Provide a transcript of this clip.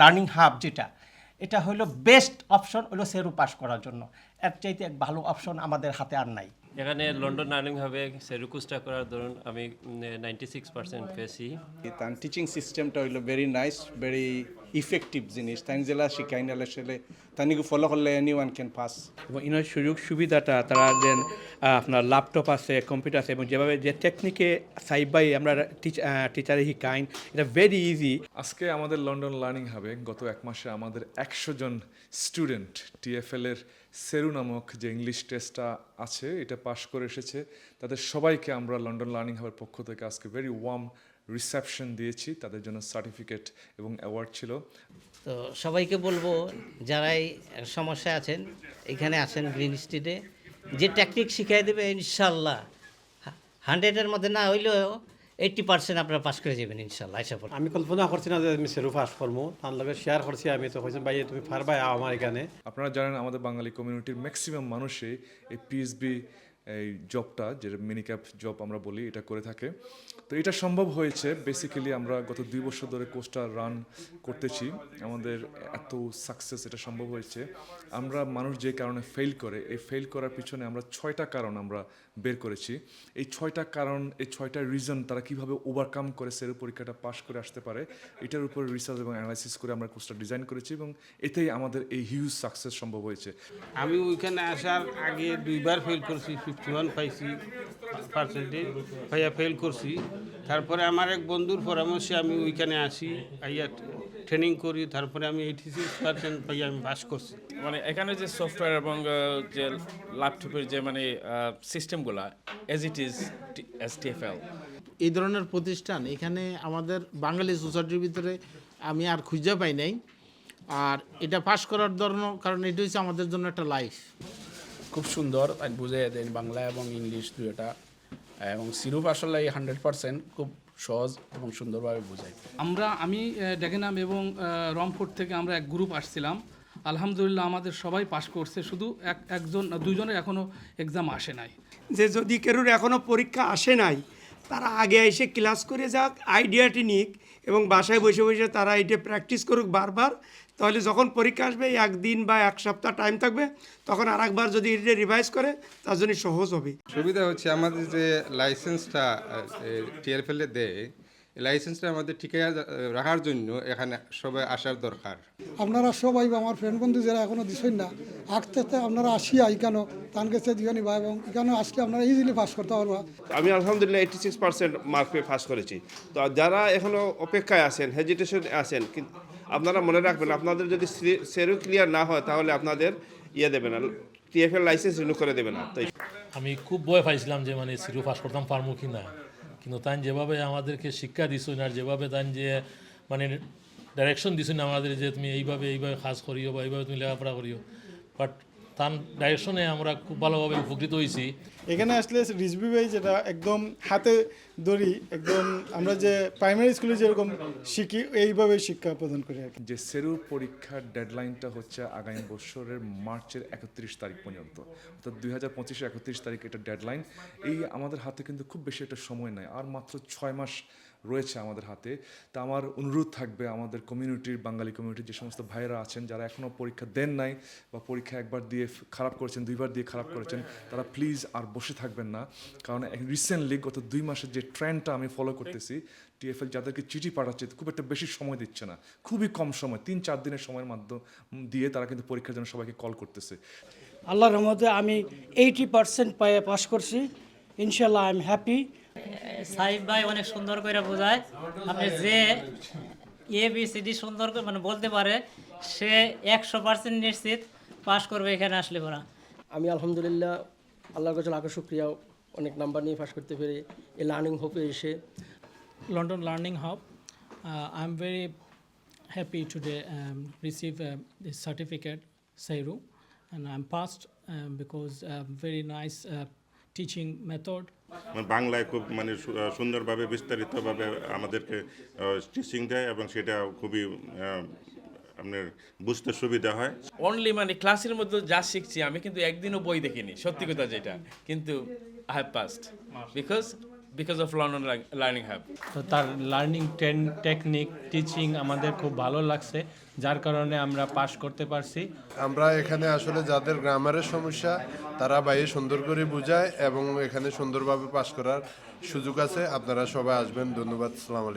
Learning hub যেটা, এটা হলো বেস্ট অপশন হলো সেরু পাস করার জন্য। এর চাইতে এক ভালো অপশন আমাদের হাতে আর নাই। এখানে লন্ডন লার্নিং হবে সেরুকুসটা করার ধরুন আমি নাইনটি সিক্স পার্সেন্ট পেয়েছি। তার টিচিং সিস্টেমটা হইল ভেরি নাইস ভেরি ইফেক্টিভ জিনিস। তাই জেলা শিখাই নালে সেলে তানিকে ফলো করলে এনি ওয়ান ক্যান পাস এবং ইনার সুযোগ সুবিধাটা তারা যে আপনার ল্যাপটপ আছে কম্পিউটার আছে এবং যেভাবে যে টেকনিকে সাইড বাই আমরা টিচারে শিকাইন এটা ভেরি ইজি আজকে আমাদের লন্ডন লার্নিং হাবে গত এক মাসে আমাদের একশো জন স্টুডেন্ট টিএফএল এর সেরু নামক যে ইংলিশ টেস্টটা আছে, এটা পাশ করে এসেছে। তাদের সবাইকে আমরা লন্ডন লার্নিং হাবের পক্ষ থেকে আজকে ভেরি ওয়ার্ম রিসেপশন দিয়েছি। তাদের জন্য সার্টিফিকেট এবং অ্যাওয়ার্ড ছিল। তো সবাইকে বলব, যারাই সমস্যায় আছেন, এখানে আছেন গ্রিন স্ট্রিটে যে টেকনিক শিখিয়ে দেবে ইনশাল্লাহ। হান্ড্রেডের মধ্যে না হইলেও এইট্টি পার্সেন্ট আপনারা পাস করে যাবেন ইনশাল্লাহ আশা করি। আমি কল্পনা করছি না যে আমি সেরু পাস করব। তার লগে শেয়ার করছি আমি তো কইছি ভাই তুমি পারবাই আমার এখানে। আপনারা জানেন আমাদের বাঙালি কমিউনিটির ম্যাক্সিমাম মানুষই এই পিএসবি এই জবটা যেটা মিনিক্যাপ জব আমরা বলি, এটা করে থাকে। তো এটা সম্ভব হয়েছে বেসিক্যালি আমরা গত দুই বছর ধরে কোর্সটা রান করতেছি। আমাদের এত সাকসেস এটা সম্ভব হয়েছে। আমরা মানুষ যে কারণে ফেল করে, এই ফেল করার পিছনে আমরা ছয়টা কারণ আমরা বের করেছি। এই ছয়টা কারণ, এই ছয়টা রিজন তারা কীভাবে ওভারকাম করে সেরু পরীক্ষাটা পাশ করে আসতে পারে, এটার উপর রিসার্চ এবং অ্যানালাইসিস করে আমরা কোর্সটা ডিজাইন করেছি এবং এতেই আমাদের এই হিউজ সাকসেস সম্ভব হয়েছে। আমি ওইখানে আসার আগে দুইবার ফেল করছি ফিফটি পাইছি পার্সেন্টেজ ভাইয়া ফেল করছি। তারপরে আমার এক বন্ধুর পরামর্শে আমি ওইখানে আসি আইয়া ট্রেনিং করি তারপরে আমি এইটি সিক্স পার্সেন্ট পাইয়া আমি পাস করছি। মানে এখানে যে সফটওয়্যার এবং যে ল্যাপটপের যে মানে সিস্টেমগুলা as it is S TfL এই ধরনের প্রতিষ্ঠান এখানে আমাদের বাঙালি সোসাইটির ভিতরে আমি আর খুঁজে পাই নাই। আর এটা পাশ করার ধরনের কারণ এটা হচ্ছে আমাদের জন্য একটা লাইফ খুব সুন্দর বুঝে দেন বাংলা এবং ইংলিশ দুইটা। এবং সিরুপ আসলে এই হান্ড্রেড পার্সেন্ট খুব সহজ এবং সুন্দরভাবে বোঝায়। আমরা আমি আহ, ডেকেনাম এবং রংপুর থেকে আমরা এক গ্রুপ আসছিলাম। আলহামদুলিল্লাহ আমাদের সবাই পাশ করছে শুধু এক একজন দুজনের এখনও এক্সাম আসে নাই। যে যদি কেরুর এখনও পরীক্ষা আসে নাই তারা আগে এসে ক্লাস করে যাক আইডিয়াটি নিক। এবং বাসায় বসে বসে তারা এটা প্র্যাকটিস করুক বারবার, তাহলে যখন পরীক্ষা আসবে, একদিন বা এক সপ্তাহ টাইম থাকবে, তখন আর একবার যদি এটা রিভাইজ করে, তার জন্য সহজ হবে। সুবিধা হচ্ছে আমাদের যে লাইসেন্সটা টিএলএফএল দেয় লাইসেন্সটা আমাদের ঠিকই রাখার জন্য এখানে সবাই আসার দরকার। আপনারা সবাই আমার ফ্রেন্ড বন্ধু যারা এখনও দিছেন না আস্তে আস্তে আপনারা আসিয়া এখানে তান কাছে দিয়ে নিবা এবং এখানে আসলে আপনারা ইজিলি পাস করতে পারবা। আমি আলহামদুলিল্লাহ এইটি সিক্স পার্সেন্ট মার্ক পেয়ে পাস করেছি। তো যারা এখনও অপেক্ষায় আছেন হেজিটেশন আছেন কিন্তু আপনারা মনে রাখবেন আপনাদের যদি সেরু ক্লিয়ার না হয় তাহলে আপনাদের ইয়ে দেবে না টিএফএল লাইসেন্স রিনিউ করে দেবে না। তাই আমি খুব ভয় পাইছিলাম যে মানে সিরু পাস করতাম পারব কি না। কিন্তু তাই যেভাবে আমাদেরকে শিক্ষা দিছেন আর যেভাবে তাই যে মানে ডাইরেকশন না আমাদের যে তুমি এইভাবে এইভাবে খাস করিও বা এইভাবে তুমি লেখাপড়া করিও। বাট তার ডাইরেকশনে আমরা খুব ভালোভাবে উপকৃত হয়েছি এখানে আসলে রিজবি ভাই যেটা একদম হাতে ধরি একদম আমরা যে প্রাইমারি স্কুলে যেরকম শিখি এইভাবে শিক্ষা প্রদান করি আর যে সেরুর পরীক্ষার ডেডলাইনটা হচ্ছে আগামী বছরের মার্চের একত্রিশ তারিখ পর্যন্ত। অর্থাৎ দুই হাজার পঁচিশে একত্রিশ তারিখ এটা ডেডলাইন এই আমাদের হাতে কিন্তু খুব বেশি একটা সময় নেই আর মাত্র ছয় মাস রয়েছে আমাদের হাতে। তা আমার অনুরোধ থাকবে আমাদের কমিউনিটির বাঙালি কমিউনিটির যে সমস্ত ভাইয়েরা আছেন, যারা এখনও পরীক্ষা দেন নাই বা পরীক্ষা একবার দিয়ে খারাপ করেছেন, দুইবার দিয়ে খারাপ করেছেন, তারা প্লিজ আর বসে থাকবেন না। কারণ রিসেন্টলি গত দুই মাসের যে ট্রেন্ডটা আমি ফলো করতেছি টিএফএল যাদেরকে চিঠি পাঠাচ্ছে, খুব একটা বেশি সময় দিচ্ছে না। খুবই কম সময়, তিন চার দিনের সময়ের মাধ্যম দিয়ে তারা কিন্তু পরীক্ষার জন্য সবাইকে কল করতেছে। আল্লাহর রহমতে আমি এইটি পার্সেন্ট পায়ে পাস করছি। ইনশাল্লাহ আই এম হ্যাপি সাহিব ভাই অনেক সুন্দর করে বোঝায় আপনি যে এ বি সি ডি সুন্দর করে মানে বলতে পারে সে একশো পার্সেন্ট নিশ্চিত পাস করবে এখানে আসলে পড়া আমি আলহামদুলিল্লাহ আল্লাহর কাছে লাখো শুক্রিয়া অনেক নাম্বার নিয়ে পাস করতে পেরে এই লার্নিং হোপে এসে. Uh, I'm very happy today um, receive uh, this certificate, Seiru, and I'm passed um, because uh, very nice uh, teaching method মানে বাংলায় খুব মানে সুন্দরভাবে বিস্তারিতভাবে আমাদেরকে টিচিং দেয় এবং সেটা খুবই আপনার বুঝতে সুবিধা হয়। অনলি মানে ক্লাসের মধ্যে যা শিখছি আমি কিন্তু একদিনও বই দেখিনি সত্যি কথা যেটা। কিন্তু I have passed because because of London learning hub Hub. তো তার লার্নিং টেকনিক টিচিং আমাদের খুব ভালো লাগছে যার কারণে আমরা পাশ করতে পারছি। আমরা এখানে আসলে যাদের গ্রামারের সমস্যা তারা বাইরে সুন্দর করে বুঝায় এবং এখানে সুন্দরভাবে পাশ করার সুযোগ আছে। আপনারা সবাই আসবেন। ধন্যবাদ। সালাম